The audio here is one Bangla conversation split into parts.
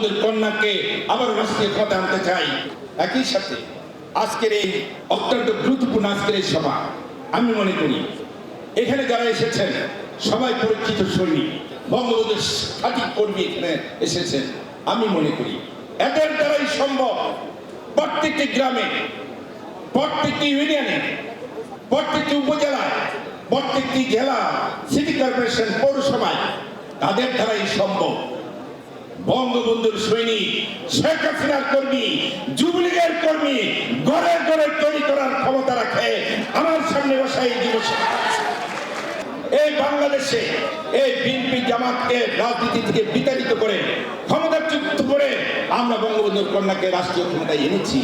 বঙ্গবন্ধুর কন্যাকে আবার রাষ্ট্রীয় ক্ষমতা আনতে চাই। একই সাথে আজকের এই অত্যন্ত গুরুত্বপূর্ণ আজকের এই সভা, আমি মনে করি এখানে যারা এসেছেন, সবাই পরিচিত সৈনিক, বঙ্গবন্ধুর খাঁটি কর্মী এখানে এসেছেন, আমি মনে করি এদের দ্বারাই সম্ভব প্রত্যেকটি গ্রামে, প্রত্যেকটি ইউনিয়নে, প্রত্যেকটি উপজেলায়, প্রত্যেকটি জেলা, সিটি কর্পোরেশন, পৌরসভায় তাদের দ্বারাই সম্ভব। বঙ্গবন্ধুর সৈনিক, শেখ হাসিনার কর্মী, যুবলীগের কর্মী ঘরে ঘরে তৈরি করার ক্ষমতা রাখে আমার সামনে বসা এই এই বাংলাদেশে এই বিএনপি জামাতকে রাজনীতি থেকে বিতাড়িত করে, ক্ষমতাচ্যুত করে আমরা বঙ্গবন্ধুর কন্যাকে রাষ্ট্রীয় ক্ষমতায় এনেছি।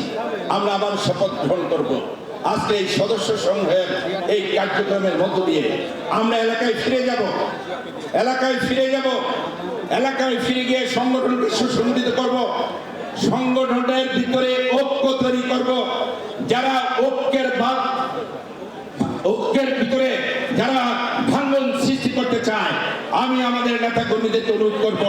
আমরা আবার শপথ গ্রহণ করব। আজকে এই সদস্য সংঘের এই কার্যক্রমের মধ্য দিয়ে আমরা এলাকায় ফিরে যাব। এলাকায় ফিরে যাব। এলাকায় ফিরে গিয়ে সংগঠনকে সুসংগঠিত করব সংগঠনের ভিতরে ঐক্য তৈরি করব। যারা ঐক্যের ভাগ, ঐক্যের ভিতরে যারা ভাঙ্গন সৃষ্টি করতে চায়, আমি আমাদের নেতা কর্মীদেরকে অনুরোধ করব,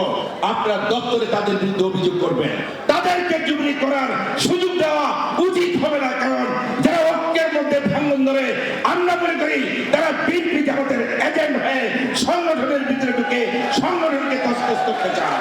আপনারা দপ্তরে তাদের বিরুদ্ধে অভিযোগ করবেন। তাদেরকে জুবলি করার সুযোগ দেওয়া উচিত হবে না, কারণ যারা ঐক্যের মধ্যে ভাঙ্গন ধরে, আমরা মনে করি তারা বিএনপি জামাতের এজেন্ট হয়ে সংগঠনের ভিতরে ঢুকে সংগঠনকে তসতস করতে চায়